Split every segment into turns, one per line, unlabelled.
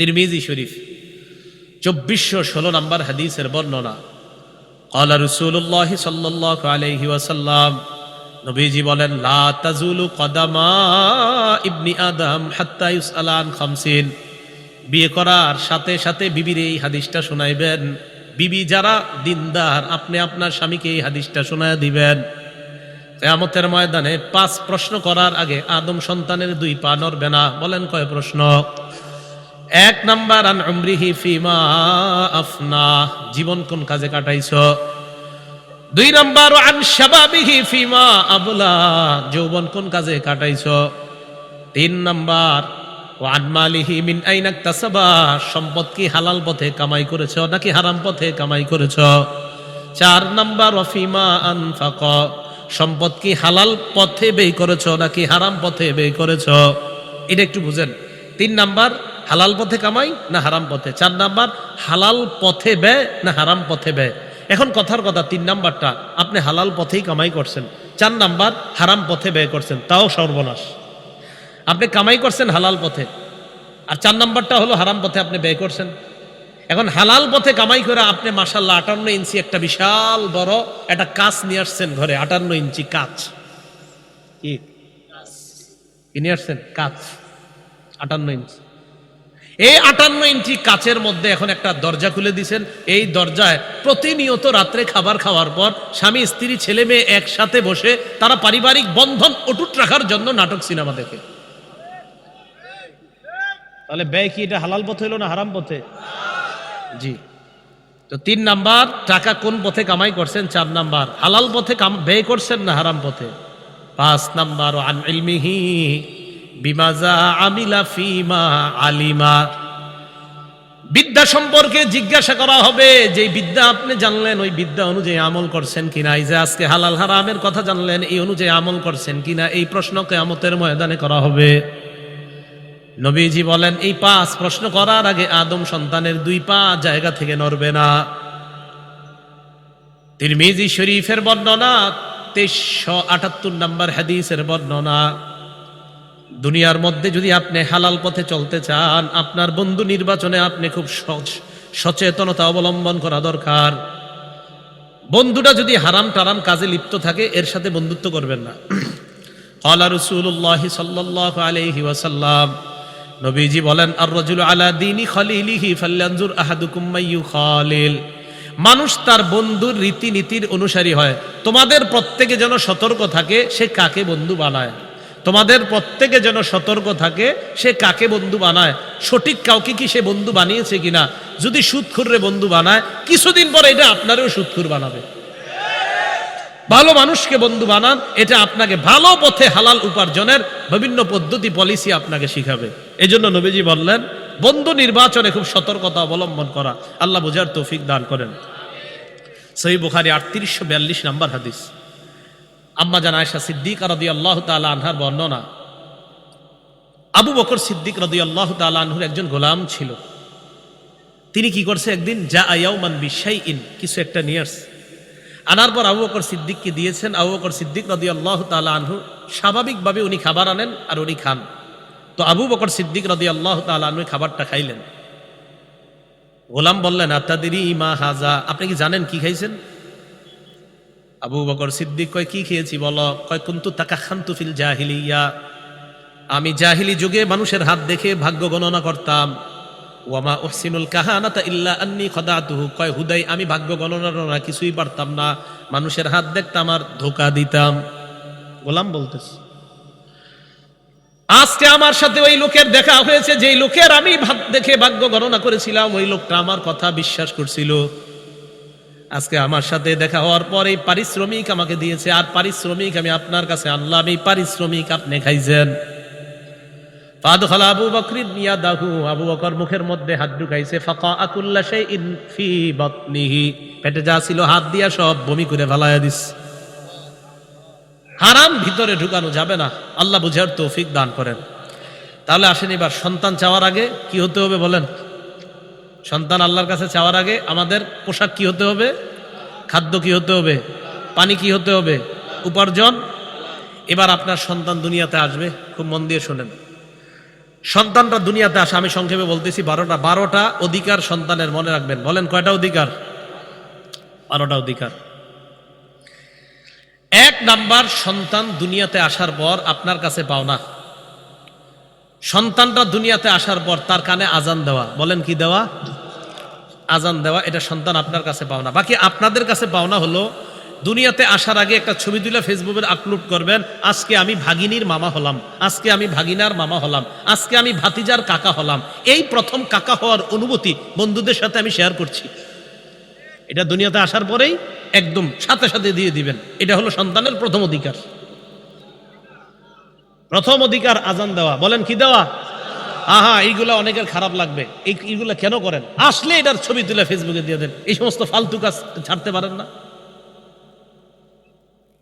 তিরমিজি শরীফ, চব্বিশশো ষোলো নম্বর হাদিসের বর্ণনা। কলা রসুল্লাহ সাল্লাহ আলহি নবীজি বলেন, লা তাজুলু ইবনি আদম হাত্তা ইউসালান খামসিন। বিয়ে করার সাথে সাথে বিবির এই হাদিসটা শোনাইবেন। বিবি যারা দিনদার, আপনি আপনার স্বামীকে এই হাদিসটা শোনায় দিবেন। কেয়ামতের ময়দানে পাঁচ প্রশ্ন করার আগে আদম সন্তানের দুই পা নড়বে না। বলেন কয় প্রশ্ন? এক নাম্বার, আন উমরিহি ফিমা আফনা। জীবন কোন কাজে কাটাইছ? দুই নাম্বার, আন শাবাবিহি ফিমা আবলা। যৌবন কোন কাজে কাটাইছ? তিন নাম্বার ও আনমালিহি মিন আইনাক তাসাবা। সম্পদ কি হালাল পথে কামাই করেছ নাকি হারাম পথে কামাই করেছ? চার নাম্বার অফিমা আনফাক। সম্পদ কি হালাল পথে ব্যয় করেছ নাকি হারাম পথে ব্যয় করেছ? এটা একটু বুঝেন। তিন নাম্বার হালাল পথে কামাই না হারাম পথে? চার নাম্বার, হালাল পথে ব্যয় না হারাম পথে ব্যয়? এখন কথার কথা, তিন নাম্বারটা, আপনি হালাল পথেই কামাই করছেন। চার নাম্বার, হারাম পথে ব্যয় করছেন। তাও সর্বনাশ। আপনি কামাই করছেন হালাল পথে। আর চার নাম্বারটা হলো হারাম পথে আপনি ব্যয় করছেন। এখন হালাল পথে কামাই করে আপনি মাসাল্লাহ আটান্ন ইঞ্চি একটা বিশাল বড় একটা কাজ নিয়ে আসছেন ঘরে। আটান্ন ইঞ্চি কাজ। কি নিয়ে আসছেন? কাজ। আটান্ন ইঞ্চি। এই আটান্ন ইঞ্চি কাচের মধ্যে এখন একটা দরজা খুলে দিছেন। এই দরজায় প্রতিনিয়ত রাত্রে খাবার খাওয়ার পর স্বামী স্ত্রী ছেলে মেয়ে একসাথে বসে তারা পারিবারিক বন্ধন অটুট রাখার জন্য নাটক সিনেমা দেখে। তাহলে ব্যয় কি এটা হালাল পথে হলো না হারাম পথে? জি। তো তিন নাম্বার টাকা কোন পথে কামাই করছেন? চার নাম্বার হালাল পথে ব্যয় করছেন না হারাম পথে? পাঁচ নাম্বার আন ইলমিহি। বিমাজা আমিলা ফিমা আলিমা। বিদ্যা সম্পর্কে জিজ্ঞাসা করা হবে, যে বিদ্যা আপনি জানলেন, ওই বিদ্যা অনুযায়ী আমল করছেন কিনা? এই যে আজকে হালাল হারামের কথা জানলেন, এই অনুযায়ী আমল করছেন কিনা? এই প্রশ্ন কেয়ামতের ময়দানে করা হবে। নবীজি বলেন, এই পাঁচ প্রশ্ন করার আগে আদম সন্তানের দুই পা জায়গা থেকে নড়বে না। তিরমিজি শরীফের বর্ণনা তেইশশো আটাত্তর নম্বর হাদিসের বর্ণনা। দুনিয়ার মধ্যে যদি আপনি হালাল পথে চলতে চান, আপনার বন্ধু নির্বাচনে আপনি খুব সচেতনতা অবলম্বন করা দরকার। বন্ধুটা যদি হারাম টারাম কাজে লিপ্ত থাকে, এর সাথে বন্ধুত্ব করবেন না। কলা রসুল্লাহ সাল্লাহ আলহি ওয়াসাল্লাম, নবীজি বলেন আর রজুল আলা দিনী খলিলিহি ফাল্লানজুর আহাদুকুম্মাইয়ু খালিল মানুষ তার বন্ধুর রীতিনীতির অনুসারী হয়। তোমাদের প্রত্যেকে যেন সতর্ক থাকে, সে কাকে বন্ধু বানায়? তোমাদের প্রত্যেকে যেন সতর্ক থাকে, সে কাকে বন্ধু বানায়? সঠিক কাউকে কি সে বন্ধু বানিয়েছে কিনা? যদি সুদখুররে বন্ধু বানায়, কিছুদিন পর এটা আপনারও সুদখুর বানাবে। ভালো মানুষকে বন্ধু বানান, এটা আপনাকে ভালো পথে হালাল উপার্জনের বিভিন্ন পদ্ধতি পলিসি আপনাকে শিখাবে। এই জন্য নবীজি বললেন, বন্ধু নির্বাচনে খুব সতর্কতা অবলম্বন করা। আল্লাহ বুঝার তৌফিক দান করেন। সহি বুখারি আটত্রিশশো বিয়াল্লিশ নাম্বার হাদিস। আম্মা জান আয়সা সিদ্দিক রদি আল্লাহ তালা আনহার বর্ণনা। আবু বকর সিদ্দিক রদি আল্লাহ তালা আনহুর একজন গোলাম ছিল। তিনি কি করছে একদিন যা আয়াউমান বিশাই ইন কিছু একটা নিয়ে আসছে। আনার পর আবু বকর সিদ্দিককে দিয়েছেন। আবু বকর সিদ্দিক রদি আল্লাহ তালা আনহু, স্বাভাবিকভাবে উনি খাবার আনেন আর উনি খান। তো আবু বকর সিদ্দিক রদি আল্লাহ তালা আনহু খাবারটা খাইলেন। গোলাম বললেন আত্মাদিরি মা হাজা আপনি কি জানেন কি খাইছেন? আবু বকর সিদ্দিক কয় কি খেয়েছি বলো? কয় কুন্তু তাকা খান্তু ফিল জাহিলিয়া। আমি জাহিলি যুগে মানুষের হাত দেখে ভাগ্য গণনা করতাম। ওয়ামা ওহসিনুল কাহানাতা ইল্লা আন্নি খদাতুহু। কয় হুদাই আমি ভাগ্য গণনা কিছুই পারতাম না। মানুষের হাত দেখতাম আর ধোকা দিতাম। গোলাম বলতেছে আজকে আমার সাথে ওই লোকের দেখা হয়েছে যেই লোকের আমি ভাত দেখে ভাগ্য গণনা করেছিলাম ওই লোকটা আমার কথা বিশ্বাস করছিল। আজকে আমার সাথে দেখা হওয়ার পর পারিশ্রমিক আমাকে দিয়েছে, আর পারিশ্রমিক আমি আপনার কাছে আনলাম, এই পারিশ্রমিক আপনি খাইছেন। আবু বকরিন ইয়াদাহু আবু বকর মুখের মধ্যে হাত ঢুকাইছে ফাকা আকুল্লা শাইইন ফি বাতনিহি। পেটে যা ছিল হাত দিয়া সব বমি করে ফেলায়া দিস। হারাম ভিতরে ঢুকানো যাবে না, আল্লাহ বুঝার তৌফিক দান করেন। তাহলে আসেন এবার সন্তান চাওয়ার আগে কি হতে হবে বলেন? সন্তান আল্লাহর কাছে চাওয়ার আগে আমাদের পোশাক কি হতে হবে? খাদ্য কি হতে হবে? পানি কি হতে হবে? উপার্জন? এবার আপনার সন্তান দুনিয়াতে আসবে, খুব মন দিয়ে শোনেন। সন্তানটা দুনিয়াতে আসে, আমি সংক্ষেপে বলতেছি, বারোটা বারোটা অধিকার সন্তানের মনে রাখবেন। বলেন, কয়টা অধিকার? বারোটা অধিকার। এক নাম্বার, সন্তান দুনিয়াতে আসার পর আপনার কাছে পাওনা। সন্তানটা দুনিয়াতে আসার পর তার কানে আজান দেওয়া। বলেন কি দেওয়া? আজান দেওয়া, এটা সন্তান আপনার কাছে পাওনা। বাকি আপনাদের কাছে পাওনা হলো, দুনিয়াতে আসার আগে একটা ছবি তুলে ফেসবুকে আপলোড করবেন, আজকে আমি ভাগিনীর মামা হলাম, আজকে আমি ভাগিনার মামা হলাম, আজকে আমি ভাতিজার কাকা হলাম। এই প্রথম কাকা হওয়ার অনুভূতি বন্ধুদের সাথে আমি শেয়ার করছি। এটা দুনিয়াতে আসার পরেই একদম সাথে সাথে দিয়ে দিবেন। এটা হলো সন্তানের প্রথম অধিকার। প্রথম অধিকার আজান দেওয়া। বলেন কি দেওয়া? আহা, এইগুলা অনেকের খারাপ লাগবে। এইগুলা কেন করেন? আসলে এটার ছবি তুলে ফেসবুকে দিয়ে দেন। এই সমস্ত ফালতু কাজ ছাড়তে পারেন না।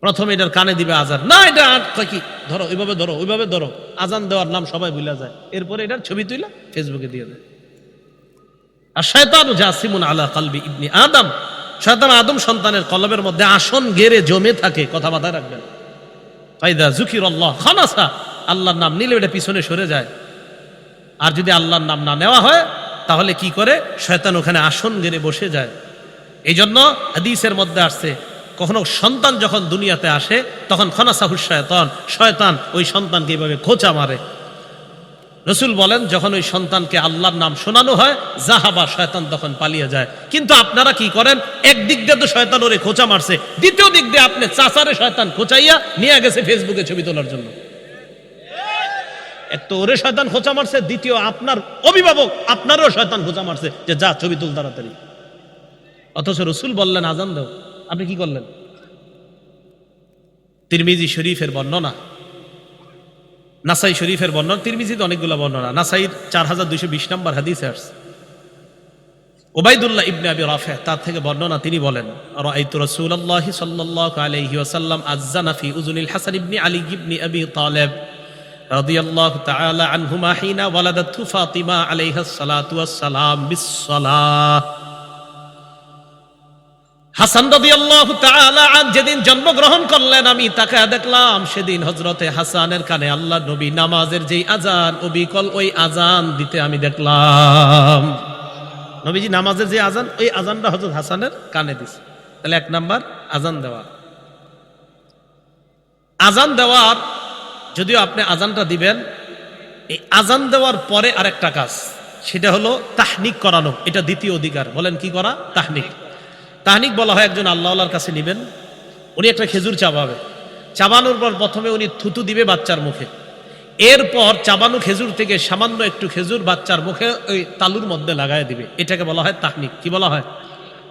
প্রথমে এটার কানে দিবে আজান। না, এটা কি? ধরো, ওইভাবে ধরো ওইভাবে ধরো। আজান দেওয়ার নাম সবাই ভুলে যায়। এরপরে এটার ছবি তুলে ফেসবুকে দিয়ে দেয় আর শয়তান জাসিমুন আলা কালবি ইবনি আদম। শয়তান আদম সন্তানের কলবের মধ্যে আসন গেড়ে জমে থাকে। কথা মাথায় রাখবেন। ফাইদা জুকির আল্লাহ খানাসা, আল্লাহর নাম নিলে এটা পিছনে সরে যায়। আর যদি আল্লাহর নাম না নেওয়া হয়, তাহলে কি করে? শয়তান ওখানে আসন গেড়ে বসে যায়। এই জন্য হাদিসের মধ্যে আসছে, কখনো সন্তান যখন দুনিয়াতে আসে, তখন খনাসাহু শয়তান শয়তান ওই সন্তানকে এইভাবে খোঁচা মারে। রসুল বলেন, যখন ওই সন্তানকে আল্লাহর নাম শোনানো হয় জাহাবা শয়তান তখন পালিয়ে যায়। কিন্তু আপনারা কি করেন? একদিক দিয়ে তো শয়তান ওরে খোঁচা মারছে, দ্বিতীয় দিক দিয়ে আপনি চাচারে শয়তান খোঁচাইয়া নিয়ে গেছে ফেসবুকে ছবি তোলার জন্য। এক তো ওরে শয়তান খোঁচা মারছে, দ্বিতীয় আপনার অভিভাবক আপনারও শয়তান খোঁচা মারছে যে যা ছবি তুল তাড়াতাড়ি। অথচ রসুল বললেন, আজান দাও, আপনি কি করলেন? তিরমিজি শরীফের বর্ণনা নাসাই শরীফের বর্ণনা, তিরমিজিতে অনেকগুলো বর্ণনা। নাসাইর চার হাজার দুইশো বিশ নম্বর হাদিস আসছে। ওবাইদুল্লাহ ইবনে আবি রাফে তার থেকে বর্ণনা তিনি বলেন, রাআইতু রাসূলুল্লাহ সাল্লাল্লাহু আলাইহি ওয়াসাল্লাম আযানা ফি উযুনিল হাসান ইবনে আলী ইবনে আবি তালেব রাদিয়াল্লাহু তাআলা আনহুমা হিনা ফাতিমা আলাইহাস সালাতু ওয়াস সালাম বিসসালাহ। হাসান তাআলা আন যেদিন জন্মগ্রহণ করলেন, আমি তাকে দেখলাম সেদিন হযরতে হাসানের কানে আল্লাহ নবী নামাজের যেই আজান অবিকল ওই আজান দিতে আমি দেখলাম। নবীজি নামাজের যে আজান ওই আজানটা হজরত হাসানের কানে দিছে। তাহলে এক নাম্বার আজান দেওয়া। আজান দেওয়ার, যদিও আপনি আজানটা দিবেন, এই আজান দেওয়ার পরে আরেকটা কাজ, সেটা হলো তাহনিক করানো, এটা দ্বিতীয় অধিকার। বলেন কি করা? তাহনিক। তাহনিক বলা হয়, একজন আল্লাহর কাছে নেবেন, উনি একটা খেজুর চাবাবে। চাবানোর পর প্রথমে উনি থুতু দিবে বাচ্চার মুখে। এরপর চাবানো খেজুর থেকে সামান্য একটু খেজুর বাচ্চার মুখে ওই তালুর মধ্যে লাগায় দিবে। এটাকে বলা হয় তাহনিক। কি বলা হয়?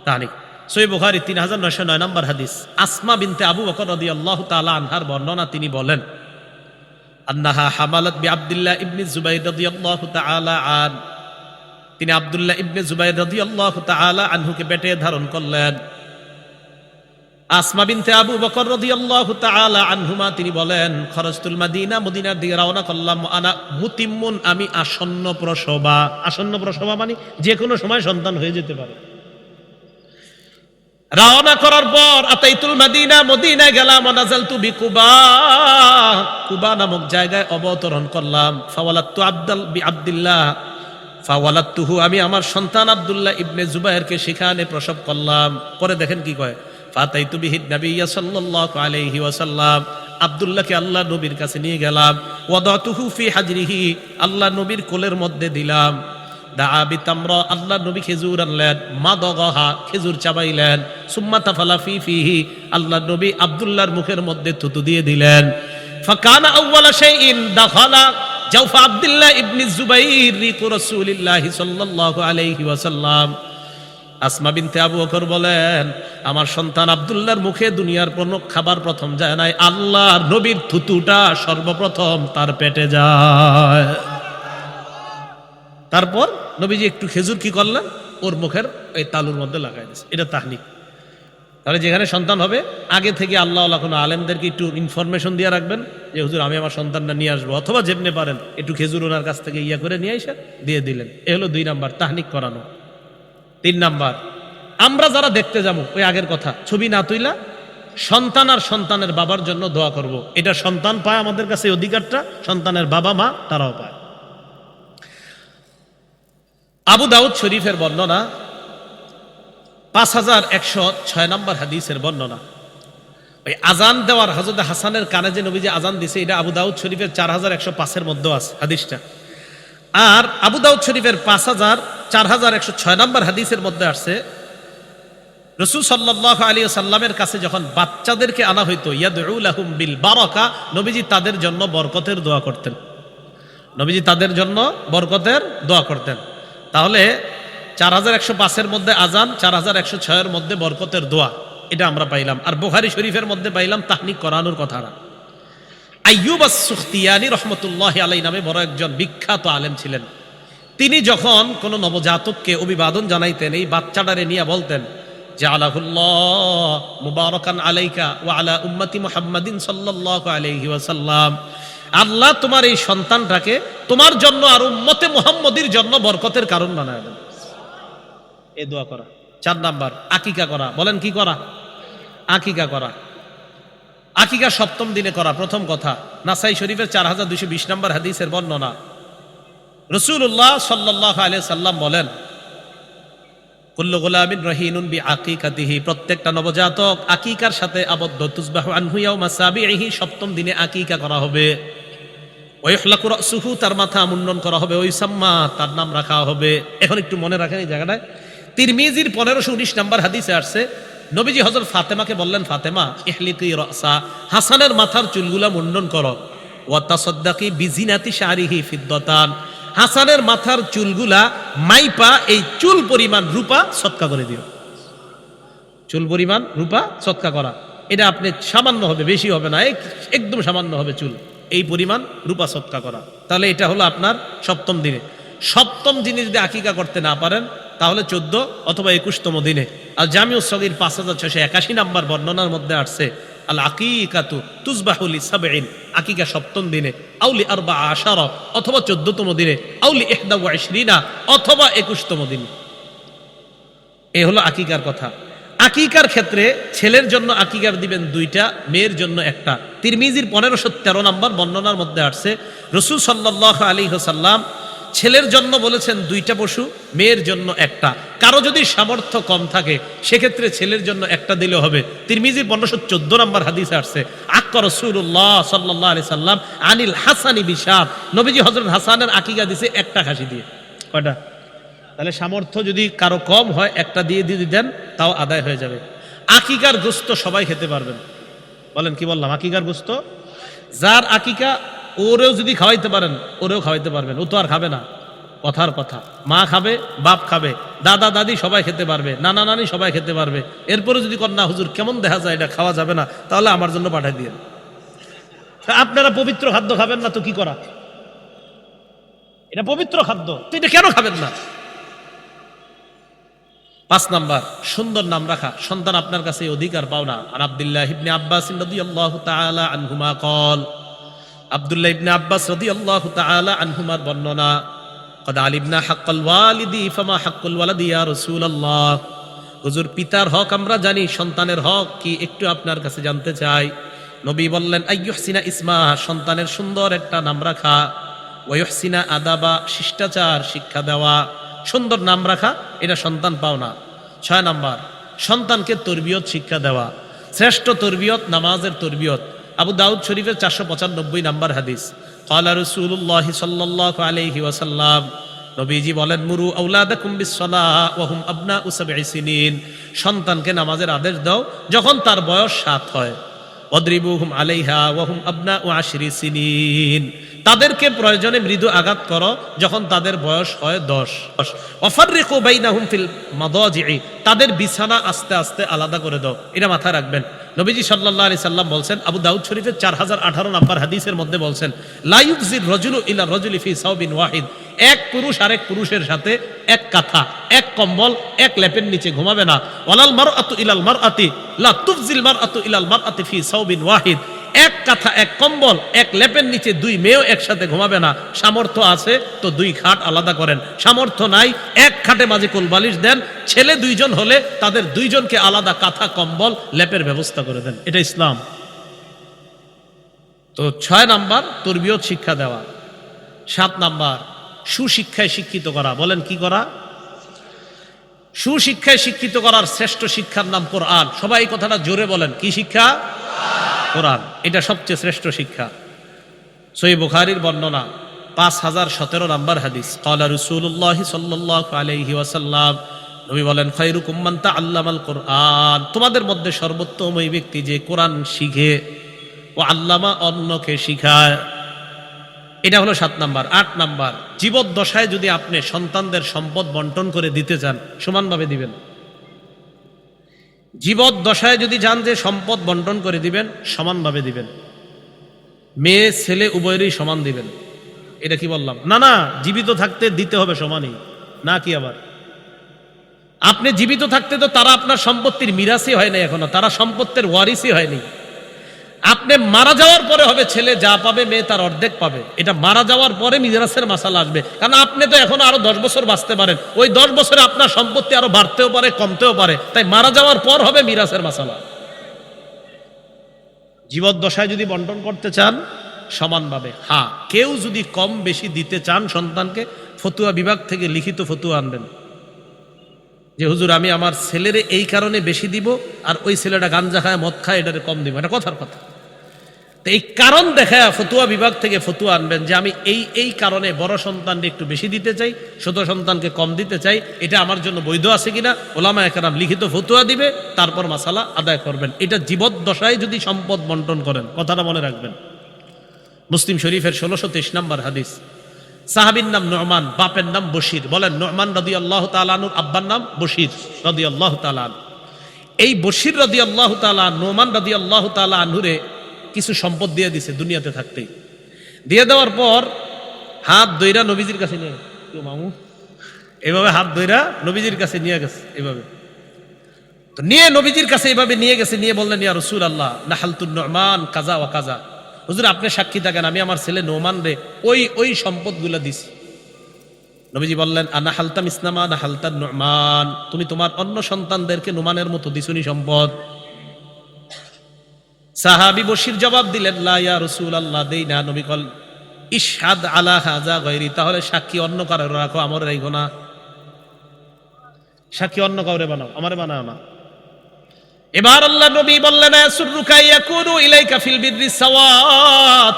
তাহনিক। সই বুখারি তিন হাজার নয়শো নয় নম্বর হাদিস। আসমা বিনতে আবু বকর রদি আল্লাহ তালা আনহার বর্ণনা তিনি বলেন, আন্নাহা হামালাত বি আব্দুল্লাহ ইবনি জুবাইর রাদিয়াল্লাহু তাআলা আন তিনি আব্দুল্লাহ ইবনে জুবাইর রাদিয়াল্লাহু তাআলা আনহুকে পেটে ধারণ করলেন। আসমা বিনতে আবু বকর আনহুমা তিনি বলেন মাদিনা, মদিনার দিকে রওনা করলাম। আনা মুতিম্মুন আমি আসন্ন প্রসবা আসন্ন প্রসবা মানে যে কোনো সময় সন্তান হয়ে যেতে পারে। রওনা করার পর আতাইতুল মাদিনা, মদিনায় গেলাম। নাজালতু বিকুবা, কুবা নামক জায়গায় অবতরণ করলাম। ফাওয়ালাত্তু আব্দুল বি আব্দুল্লাহ ফাওয়ালাত্তুহু, আমি আমার সন্তান আব্দুল্লাহ ইবনে জুবাইরকে সেখানে প্রসব করলাম। পরে দেখেন কি কয়? ফাতাইতু বিহি নবিয়্যা সাল্লাল্লাহু আলাইহি ওয়াসাল্লাম, আব্দুল্লাহকে আল্লাহ নবীর কাছে নিয়ে গেলাম। ওয়াদাতুহু ফি হাজরিহি, আল্লাহ নবীর কোলের মধ্যে দিলাম। দাআ বিতামরা, আল্লাহ নবী খেজুর আনলেন মা দগহা খেজুর চাবাইলেন। সুম্মা তাফালা ফি ফিহি, আল্লাহ নবী আবদুল্লাহর মুখের মধ্যে থুতু দিয়ে দিলেন। ফাকানা আউওয়ালা শাইইন, দাখালা জাওফা আব্দুল্লাহ ইবনে জুবাইর রিকু রাসূলিল্লাহ সাল্লাল্লাহু আলাইহি ওয়াসাল্লাম। আসমা বিনতে আবু বকর বলেন, আমার সন্তান আব্দুল্লাহর মুখে দুনিয়ার কোন খাবার প্রথম যায় নাই। আল্লাহর নবীর থুতুটা সর্বপ্রথম তার পেটে যায়। তারপর নবীজি একটু খেজুর কি করলেন? ওর মুখের ওই তালুর মধ্যে লাগাই দিয়েছে। এটা তাহনিক। তাহলে যেখানে সন্তান হবে, আগে থেকে আল্লাহ কোনো আলেমদেরকে একটু ইনফরমেশন দিয়ে রাখবেন যে, হুজুর, আমি আমার সন্তানটা নিয়ে আসব। অথবা যেমনি পারেন, একটু খেজুর ওনার কাছ থেকে ইয়া করে নিয়ে এসে দিয়ে দিলেন। এ হলো দুই নাম্বার, তাহনিক করানো। তিন নাম্বার, আমরা যারা দেখতে যাব, ওই আগের কথা, ছবি না তুইলা, সন্তান আর সন্তানের বাবার জন্য দোয়া করব। এটা সন্তান পায় আমাদের কাছে অধিকারটা, সন্তানের বাবা মা তারাও পায়। আবু দাউদ শরীফের বর্ণনা পাঁচ হাজার একশো ছয় নম্বর হাদিসের বর্ণনা। ওই আজান দেওয়ার হজরত হাসানের কানে যে নবী যে আজান দিছে, এটা আবু দাউদ শরীফের চার হাজার একশো পাঁচের মধ্যে আছে হাদিসটা। আর আবু দাউদ শরীফের পাঁচ হাজার চার হাজার একশো ছয় নম্বর হাদিসের মধ্যে আসছে, রসুল সাল্লাহ আলী সাল্লামের কাছে যখন বাচ্চাদেরকে আনা হইতো ইয়াদুলাহুম বিল বারকা, নবীজি তাদের জন্য বরকতের দোয়া করতেন। নবীজি তাদের জন্য বরকতের দোয়া করতেন। তাহলে চার হাজার একশো পাঁচের মধ্যে আজান, চার হাজার একশো ছয়ের মধ্যে বরকতের দোয়া। এটা আমরা পাইলাম। আর বুখারি শরীফের মধ্যে পাইলাম তাহনিক করানোর কথাটা আইয়ুব সুখতিয়ানি রহমতুল্লাহ আলাই নামে বড় একজন বিখ্যাত আলেম ছিলেন। তিনি যখন কোন নবজাতককে অভিবাদন জানাইতেন, এই বাচ্চাটারে নিয়ে বলতেন যে আলাহুল্লাহ মুবারকান আলাইকা ও আলা উম্মতি মুহাম্মাদিন সাল্লাল্লাহু আলাইহি ওয়াসাল্লাম। আল্লাহ তোমার এই সন্তানটাকে তোমার জন্য আর উম্মতে মুহাম্মদির জন্য বরকতের কারণ বানায় দেন। এ দোয়া করা। চার নাম্বার, আকিকা করা। বলেন কি করা? আকিকা করা। আকিকা সপ্তম দিনে করা, প্রথম কথা। নাসাই শরীফের চার হাজার দুশো বিশ নম্বর হাদিসের বর্ণনা। রসুল্লাহ সাল্লাহ আলিয়া সাল্লাম বলেন প্রত্যেকটা নবজাতক আকিকার সাথে আবদ্ধ। আনহুয়াও সপ্তম দিনে আকিকা করা হবে। মাথা করা হবে। তার নাম রাখা হবে। এখন একটু মনে রাখেন এই জায়গাটায়। তিরমিজির পনেরোশো উনিশ নাম্বার হাদিসে আসছে, নবীজি হজর ফাতেমাকে বললেন, ফাতেমা, ইহলিকি রসা, হাসানের মাথার চুলগুলা মুন্ডন করো। ওয়াতাসদ্দাকি বিজিনাতি শারিহি ফিদ্দতান। হাসানের মাথার চুলগুলা মাইপা এই চুল পরিমাণ রূপা সৎকা করে দিও। চুল পরিমাণ রূপা সৎকা করা। এটা আপনি সামান্য হবে, বেশি হবে না, এক- একদম সামান্য হবে চুল। এই পরিমাণ রূপা সৎকা করা। তাহলে এটা হলো আপনার সপ্তম দিনে। সপ্তম দিনে যদি আকিকা করতে না পারেন তাহলে চোদ্দ অথবা একুশতম দিনে। আর জামিউ সগির পাঁচ হাজার ছশো একাশি নাম্বার বর্ণনার মধ্যে আসছে, আল আকিকাতু তুসবাহুলি সাবেইন আকিকা সপ্তম দিনে আউলি আরবা আশার, অথবা চোদ্দতম দিনে আউলি এহদা ওয়াইশরিনা অথবা একুশতম দিনে। এ হলো আকিকার কথা। আকিকার ক্ষেত্রে ছেলের জন্য আকিকার দিবেন দুইটা, মেয়ের জন্য একটা। তিরমিজির পনেরোশো তেরো নম্বর বর্ণনার মধ্যে আসছে, রসুল সাল্লাহ আলী হোসাল্লাম ছেলের জন্য বলেছেন দুইটা পশু, মেয়ের জন্য একটা। কারও যদি সামর্থ্য কম থাকে, সেক্ষেত্রে ছেলের জন্য একটা দিলে হবে। তিরমিজির পনেরোশো চোদ্দ নম্বর হাদিসে আসছে আক্কর রসুল্লাহ সাল্লাহ আলি সাল্লাম আনিল হাসানি বিশাদ নবীজি হজরত হাসানের আকিকা দিছে একটা খাসি দিয়ে। কয়টা? তাহলে সামর্থ্য যদি কারও কম হয়, একটা দিয়ে দিয়ে দেন, তাও আদায় হয়ে যাবে। আকিকার গোস্ত সবাই খেতে পারবেন। বলেন কি বললাম? আকিকার গোস্ত? যার আকিকা ওরেও যদি খাওয়াইতে পারেন, ওরেও খাওয়াইতে পারবেন। ও তো আর খাবে না। কথার কথা। মা খাবে, বাপ খাবে। দাদা, দাদি সবাই খেতে পারবে, নানা, নানি সবাই খেতে পারবে। এরপরে যদি কন্যা, হুজুর, কেমন দেখা যায় এটা খাওয়া যাবে না, তাহলে আমার জন্য পাঠাই দিয়ে আপনারা পবিত্র খাদ্য খাবেন না তো কি করা? এটা পবিত্র খাদ্য, তো এটা কেন খাবেন না? পাঁচ নাম্বার, সুন্দর নাম রাখা। সন্তান আপনার কাছে অধিকার পাওনা। আর আব্দুল্লাহ ইবনে আব্বাস রাদিয়াল্লাহু তাআলা আনহুমা কল আব্দুল্লাহ ইবনে আব্বাস রাদিয়াল্লাহু তাআলা আনহুমার বর্ণনা, কদ আলিবনা হাক্কাল ওয়ালিদি, ফামা হাক্কুল ওয়ালাদি ইয়া রাসূলুল্লাহ? হুজুর, পিতার হক আমরা জানি, সন্তানের হক কি একটু আপনার কাছে জানতে চাই। নবী বললেন, আইয়ুহসিনা ইসমা সন্তানের সুন্দর একটা নাম রাখা। ওয়ুহসিনা আদাবা, শিষ্টাচার, শিক্ষা দেওয়া। সুন্দর নাম রাখা, এটা সন্তান পাওনা ছয় নাম্বার, সন্তানকে তরবিয়ত শিক্ষা দেওয়া। শ্রেষ্ঠ তরবিয়ত নামাজের তরবিয়ত। আবু দাউদ শরীফের চারশো পঁচানব্বই নাম্বার হাদিস। কলা রসুল্লাহ সাল্লাহ আলহি ওয়াসাল্লাম, নবীজি বলেন, মুরু আউলাদাকুম বিসসালাহ ওয়া হুম সন্তানকে নামাজের আদেশ দাও যখন তার বয়স সাত হয়। অদ্রিবুহুম আলাইহা ওয়া হুম আবনাউ আশরি তাদেরকে প্রয়োজনে মৃদু আঘাত করো যখন তাদের বয়স হয় দশ। অফারিকু বাইনাহুম ফিল মাদাজিই তাদের বিছানা আস্তে আস্তে আলাদা করে দাও। এটা মাথায় রাখবেন। নবীজি সাল্লাল্লাহু আলাইহি সাল্লাম বলছেন, আবু দাউদ শরীফের চার হাজার আঠারো নাম্বার হাদিসের মধ্যে বলছেন লাইউজির রজুলু ইলা রজুলি ফি সাউবিন ওয়াহিদ। এক পুরুষ আরেক পুরুষের সাথে এক কাঁথা, এক কম্বল, এক লেপের নিচে ঘুমাবে না। ওয়ালাল মার আতু ইলাল মার আতি লা তুফজিল মার আতু ইলাল মার আতি ফি সাউবিন ওয়াহিদ। এক কাঁথা, এক কম্বল, এক লেপের নিচে দুই মেয়েও একসাথে ঘুমাবে না। সামর্থ্য আছে, তো দুই খাট আলাদা করেন। সামর্থ্য নাই, এক খাটে মাঝে কোলবালিশ দেন। ছেলে দুইজন হলে তাদের দুইজনকে আলাদা কাঁথা, কম্বল, লেপের ব্যবস্থা করে দেন। এটা ইসলাম। তো ছয় নাম্বার, তরবিয়ত শিক্ষা দেওয়া। সাত নাম্বার, সুশিক্ষায় শিক্ষিত করা। বলেন কি করা? সুশিক্ষায় শিক্ষিত করার শ্রেষ্ঠ শিক্ষার নাম কোরআন। সবাই কথাটা জোরে বলেন। কি শিক্ষা? কোরআন, এটা সবচেয়ে শ্রেষ্ঠ শিক্ষা। সই বুখারির বর্ণনা, পাঁচ হাজার সতেরো নম্বর হাদিস। কলা রসুল্লাহ সাল্লাহ আলহি ওয়াসাল্লাম, নবী বলেন, খৈরুকুম মান্তা আল্লামাল কোরআন। তোমাদের মধ্যে সর্বোত্তম ওই ব্যক্তি যে কোরআন শিখে ও আল্লামা অন্যকে শিখায়। এটা হলো সাত নাম্বার। আট নাম্বার, জীবদ্দশায় যদি আপনি সন্তানদের সম্পদ বন্টন করে দিতে চান, সমানভাবে দিবেন। জীবদ্দশায় যদি যান যে সম্পদ বন্টন করে দিবেন, সমানভাবে দিবেন। মেয়ে, ছেলে উভয়েরই সমান দিবেন। এটা কি বললাম? না না, জীবিত থাকতে দিতে হবে সমানই, না কি আবার? আপনি জীবিত থাকতে তো তারা আপনার সম্পত্তির মিরাসই হয় হয়নি এখনও, তারা সম্পত্তির ওয়ারিসই হয়নি। আপনি মারা যাওয়ার পরে হবে ছেলে, যা পাবে মেয়ে তার অর্ধেক পাবে। এটা মারা যাওয়ার পরে মিরাসের মাসালা আসবে। কারণ আপনি তো এখন আরও দশ বছর বাঁচতে পারেন। ওই দশ বছরে আপনার সম্পত্তি আরও বাড়তেও পারে, কমতেও পারে। তাই মারা যাওয়ার পর হবে মিরাসের মাসালা। জীবদ্দশায় যদি বন্টন করতে চান, সমানভাবে। হ্যাঁ কেউ যদি কম বেশি দিতে চান সন্তানকে, ফতুয়া বিভাগ থেকে লিখিত ফতুয়া আনবেন। যে হুজুর, আমি আমার ছেলেরে এই কারণে বেশি দিব, আর ওই ছেলেটা গাঞ্জা খায়, মদ খায়, এটারে কম দিব। এটা কথার কথা। তো এই কারণ দেখা ফতুয়া বিভাগ থেকে ফতুয়া আনবেন যে আমি এই এই কারণে বড় সন্তানকে একটু বেশি দিতে চাই, ছোট সন্তানকে কম দিতে চাই, এটা আমার জন্য বৈধ আছে কিনা? ওলামা একরাম লিখিত ফতুয়া দিবে, তারপর মাসালা আদায় করবেন। এটা জীবদ্দশায় যদি সম্পদ বন্টন করেন, কথাটা মনে রাখবেন। মুসলিম শরীফের ষোলোশো তেইশ নম্বর হাদিস, সাহাবির নাম নহমান বাপের নাম বশির। বলেন নহমান রদি আল্লাহ তালানুর আব্বার নাম বশির রদি আল্লাহ তালান এই বশির রদি আল্লাহ তালা নোমান রদি আল্লাহ তালা আনহুরে কিছু সম্পদ দিয়ে দিছে দুনিয়াতে থাকতে। দিয়ে দেওয়ার পর হাত দইরা নবীজির কাছে নিয়ে। কেউ মামু। এভাবে হাত দইরা নবীজির কাছে নিয়ে গেছে এভাবে। তো নিয়ে নবীজির কাছে এভাবে নিয়ে গেছে নিয়ে বললেন ইয়া রসুল আল্লাহ নাহালতুর নহমান কাজা ওয়া কাজা। হুজুর আপনি সাক্ষী থাকেন আমি আমার ছেলে নোমান রে ওই ওই সম্পদগুলো দিছি। নবীজি বললেন আনা হালতাম ইসলামা না হালতার নোমান। তুমি তোমার অন্য সন্তানদেরকে নোমানের মতো দিছুনি সম্পদ। সাহাবি বশির জবাব দিলেন, লা ইয়া রসুল আল্লাহ দেই না নবী কল ইশাদ আলা হাজা গৈরি তাহলে সাক্ষী অন্য কারও রাখো, আমার রাখো না। সাক্ষী অন্য কাউরে বানাও, আমারে বানাও না। এবার আল্লাহ নবী বললেন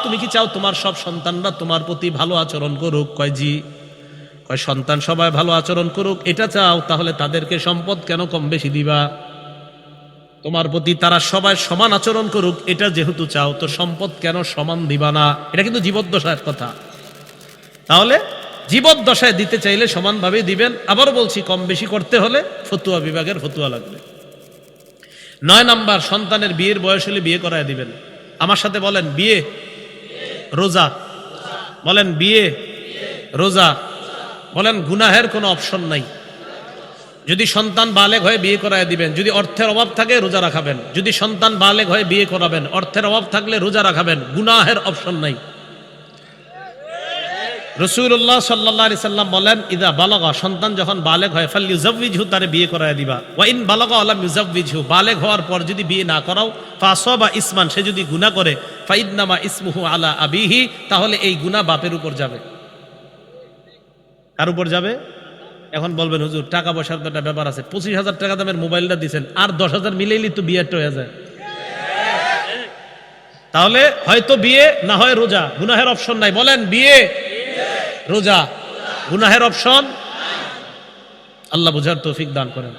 তুমি কি চাও তোমার সব সন্তানরা তোমার প্রতি ভালো আচরণ করুক? কয়, জি। কয়, সন্তান সবাই ভালো আচরণ করুক, এটা চাও, তাহলে তাদেরকে সম্পদ কেন কম বেশি দিবা? তোমার প্রতি তারা সবাই সমান আচরণ করুক, এটা যেহেতু চাও, তো সম্পদ কেন সমান দিবা না? এটা কিন্তু জীবদ্দশার কথা। তাহলে জীবদ্দশায় দিতে চাইলে সমানভাবে দিবেন। আবার বলছি, কম বেশি করতে হলে ফতুয়া বিভাগের ফতুয়া লাগবে। নয় নাম্বার, সন্তানের বিয়ের বয়স হলে বিয়ে করায় দিবেন। আমার সাথে বলেন, বিয়ে? রোজা। বলেন, বিয়ে? রোজা। বলেন, গুনাহের কোনো অপশন নাই। যদি সন্তান বালেগ হয়ে বিয়ে করায় দিবেন, যদি অর্থের অভাব থাকে রোজা রাখাবেন, যদি সন্তান বালেগ হয়ে বিয়ে করাবেন, অর্থের অভাব থাকলে রোজা রাখাবেন, গুনাহের অপশন নাই। রসুল্লাহ সাল্লাহ সাল্লাম বলেন, ইদা বালগা, সন্তান যখন বালেগ হয় ফাল ইউজাবিজহু তারে বিয়ে করায় দিবা। ওয়াইন বালগা আলাম ইউজাবিজহু বালেগ হওয়ার পর যদি বিয়ে না করাও, ফাসবা ইসমান, সে যদি গুনাহ করে ফাইদনামা ইসমুহু আলা আবিহি, তাহলে এই গুনাহ বাপের উপর যাবে। কার উপর যাবে? এখন বলবেন, হুজুর, টাকা পয়সার একটা ব্যাপার আছে। পঁচিশ হাজার টাকা দামের মোবাইলটা দিচ্ছেন আর দশ হাজার মিলেইলি তো বিয়েটা হয়ে যায়। তাহলে হয়তো বিয়ে, না হয় রোজা। গুনাহের অপশন নাই। বলেন, বিয়ে, রোজা। গুনাহের অপশন আল্লাহ বুঝার তৌফিক দান করেন।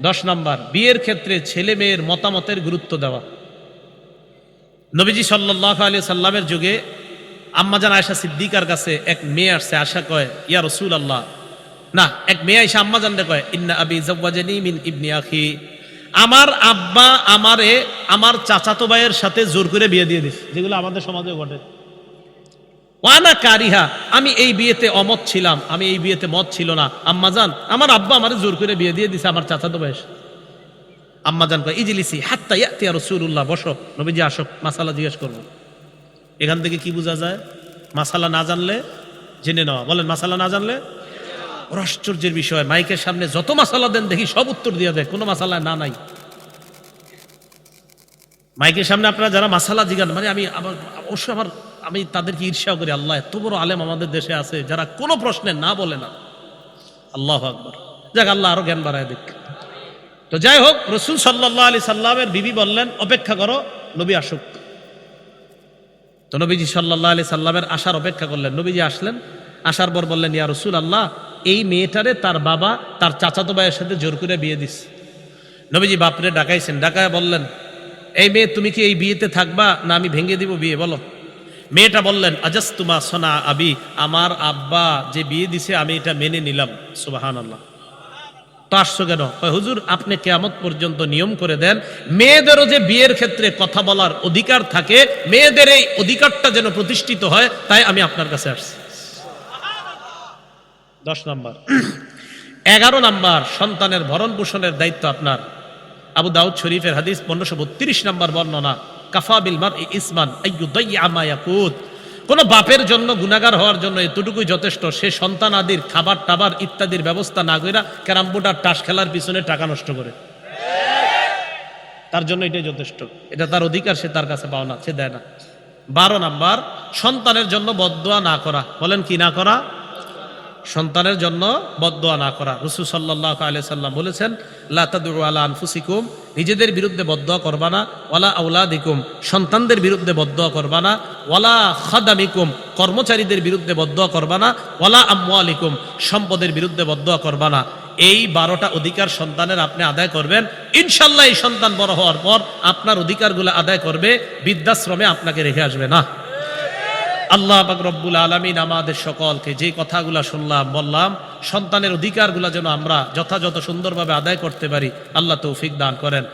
দশ নাম্বার, বিয়ের ক্ষেত্রে ছেলে মেয়ের মতামতের গুরুত্ব দেওয়া। নবীজি সাল্লাহ আলী সাল্লামের যুগে আম্মাজান আয়সা সিদ্দিকার কাছে এক মেয়ে আসছে, আশা কয়, ইয়া রসুল আল্লাহ না, এক মেয়ে আইসা আম্মাজান কয়, ইন্না আবি জাওয়াজানি মিন ইবনি আখি। আমার আব্বা আমারে, আমার চাচাতো ভাইয়ের সাথে জোর করে বিয়ে দিয়ে দিস যেগুলো আমাদের সমাজে ঘটে। ওয়ানা কারিহা, আমি এই বিয়েতে অমত ছিলাম, আমি এই বিয়েতে মত ছিল না। আম্মাজান আমার আব্বা আমার জোর করে বিয়ে দিয়ে দিছে আমার চাচাতো বয়স আম্মাজান কয়, ইজিলিসি হাত্তা ইয়াতিয়া রসুল্লাহ বসো, নবীজি আসো মাসালা জিজ্ঞেস করব। এখান থেকে কি বোঝা যায়? মাসালা না জানলে জেনে নেওয়া বলেন, মাসালা না জানলে ওর বিষয়, মাইকের সামনে যত মাসালা দেন দেখি সব উত্তর দিয়ে দেয়, কোনো মাসালা না নাই। মাইকের সামনে আপনারা যারা মাসালা জিগান মানে আমি আবার অবশ্যই আমার, আমি তাদেরকে ঈর্ষা করি, আল্লাহ এত বড় আলেম আমাদের দেশে আছে, যারা কোনো প্রশ্নে না বলে না। আল্লাহ আকবর। যাক, আল্লাহ আরও জ্ঞান বাড়ায় দিক। তো যাই হোক, রসুল সাল্লাহ আলি সাল্লামের বিবি বললেন, অপেক্ষা করো, নবী আসুক। তো নবীজি সাল্লাহ আলি সাল্লামের আসার অপেক্ষা করলেন। নবীজি আসলেন, আসার পর বললেন, ইয়া রসুল আল্লাহ এই মেয়েটারে তার বাবা, তার চাচাতো ভাইয়ের সাথে জোর করে বিয়ে দিস নবীজি বাপরে ডাকাইছেন, ডাকায় বললেন, এই মেয়ে, তুমি কি এই বিয়েতে থাকবা না আমি ভেঙে দিব বিয়ে, বলো? মেয়েটা বললেন, আজাস্তুমা সোনা আবি, আমার আব্বা যে বিয়ে দিছে, আমি এটা মেনে নিলাম। সুবাহান আল্লাহ তো আসছো কেন? হুজুর, আপনি কেয়ামত পর্যন্ত নিয়ম করে দেন, মেয়েদেরও যে বিয়ের ক্ষেত্রে কথা বলার অধিকার থাকে, মেয়েদের এই অধিকারটা যেন প্রতিষ্ঠিত হয়, তাই আমি আপনার কাছে আসছি। দশ নম্বর। এগারো নাম্বার, সন্তানের ভরণ পোষণের দায়িত্ব আপনার। আবু দাউদ শরীফের হাদিস পনেরোশো বত্রিশ নম্বর বর্ণনা, কাফা বিলমার ইসমান আমায়াকুত কোন বাপের জন্য গুনাগার হওয়ার জন্য এতটুকুই যথেষ্ট, সে সন্তান আদির খাবার টাবার ইত্যাদির ব্যবস্থা না করে ক্যারাম বোর্ড আর টাস খেলার পিছনে টাকা নষ্ট করে। তার জন্য এটাই যথেষ্ট। এটা তার অধিকার, সে তার কাছে পাও না সে দেয় না। বারো নাম্বার, সন্তানের জন্য বদদোয়া না করা। বলেন কি না করা? সন্তানের জন্য বদদোয়া না করা। রসুল সাল্লাহ আলিয়া সাল্লাম বলেছেন লাতাদু আলা আনফুসিকুম, নিজেদের বিরুদ্ধে বদদোয়া করবা না। ওয়ালা আউলাদিকুম সন্তানদের বিরুদ্ধে বদদোয়া করবা না। ওয়ালা খাদামিকুম, কর্মচারীদের বিরুদ্ধে বদদোয়া করবা না। ওয়ালা আম্মালিকুম সম্পদের বিরুদ্ধে বদদোয়া করবা না। এই বারোটা অধিকার সন্তানের আপনি আদায় করবেন। ইনশাল্লাহ এই সন্তান বড় হওয়ার পর আপনার অধিকারগুলো আদায় করবে। বৃদ্ধাশ্রমে আপনাকে রেখে আসবে না। আল্লাহ রব্বুল আলমিন আমাদের সকলকে যে কথাগুলো শুনলাম, বললাম, সন্তানের অধিকারগুলো যেন আমরা যথাযথ সুন্দরভাবে আদায় করতে পারি, আল্লাহ তৌফিক দান করেন।